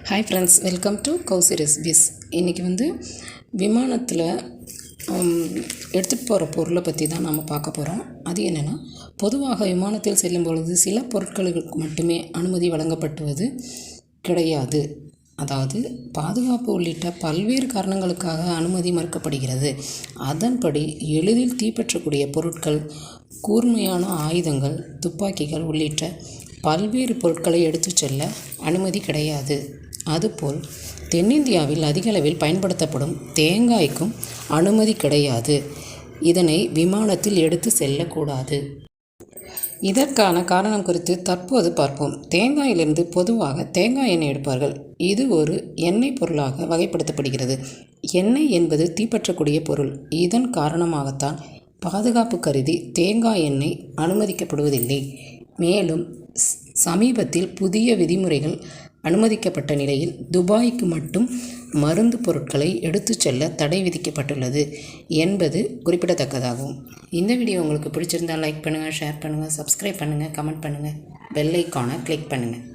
Hi friends welcome to Kousi recipes இன்றைக்கி வந்து விமானத்தில் எடுத்துகிட்டு போகிற பொருளை பற்றி தான் நாம் பார்க்க போகிறோம் அது என்னென்னா பொதுவாக விமானத்தில் செல்லும் பொழுது சில பொருட்களுக்கு மட்டுமே அனுமதி வழங்கப்பட்டுவது கிடையாது. அதாவது பாதுகாப்பு உள்ளிட்ட பல்வேறு காரணங்களுக்காக அனுமதி மறுக்கப்படுகிறது. அதன்படி எளிதில் தீப்பற்றக்கூடிய பொருட்கள் கூர்மையான ஆயுதங்கள் துப்பாக்கிகள் உள்ளிட்ட பல்வேறு பொருட்களை எடுத்துச் செல்ல அனுமதி கிடையாது. அதுபோல் தென்னிந்தியாவில் அதிகளவில் பயன்படுத்தப்படும் தேங்காய்க்கும் அனுமதி கிடையாது. இதனை விமானத்தில் எடுத்து செல்லக்கூடாது. இதற்கான காரணம் குறித்து தற்போது பார்ப்போம். தேங்காயிலிருந்து பொதுவாக தேங்காய் எண்ணெய் எடுப்பார்கள். இது ஒரு எண்ணெய் பொருளாக வகைப்படுத்தப்படுகிறது. எண்ணெய் என்பது தீப்பற்றக்கூடிய பொருள். இதன் காரணமாகத்தான் பாதுகாப்பு கருதி தேங்காய் எண்ணெய் அனுமதிக்கப்படுவதில்லை. மேலும் சமீபத்தில் புதிய விதிமுறைகள் அனுமதிக்கப்பட்ட நிலையில் துபாய்க்கு மட்டும் மருந்து பொருட்களை எடுத்துச் செல்ல தடை விதிக்கப்பட்டுள்ளது என்பது குறிப்பிடத்தக்கதாகும். இந்த வீடியோ உங்களுக்கு பிடிச்சிருந்தால் லைக் பண்ணுங்கள் ஷேர் பண்ணுங்கள் சப்ஸ்கிரைப் பண்ணுங்கள் கமெண்ட் பண்ணுங்கள் பெல் ஐக்கானை கிளிக் பண்ணுங்கள்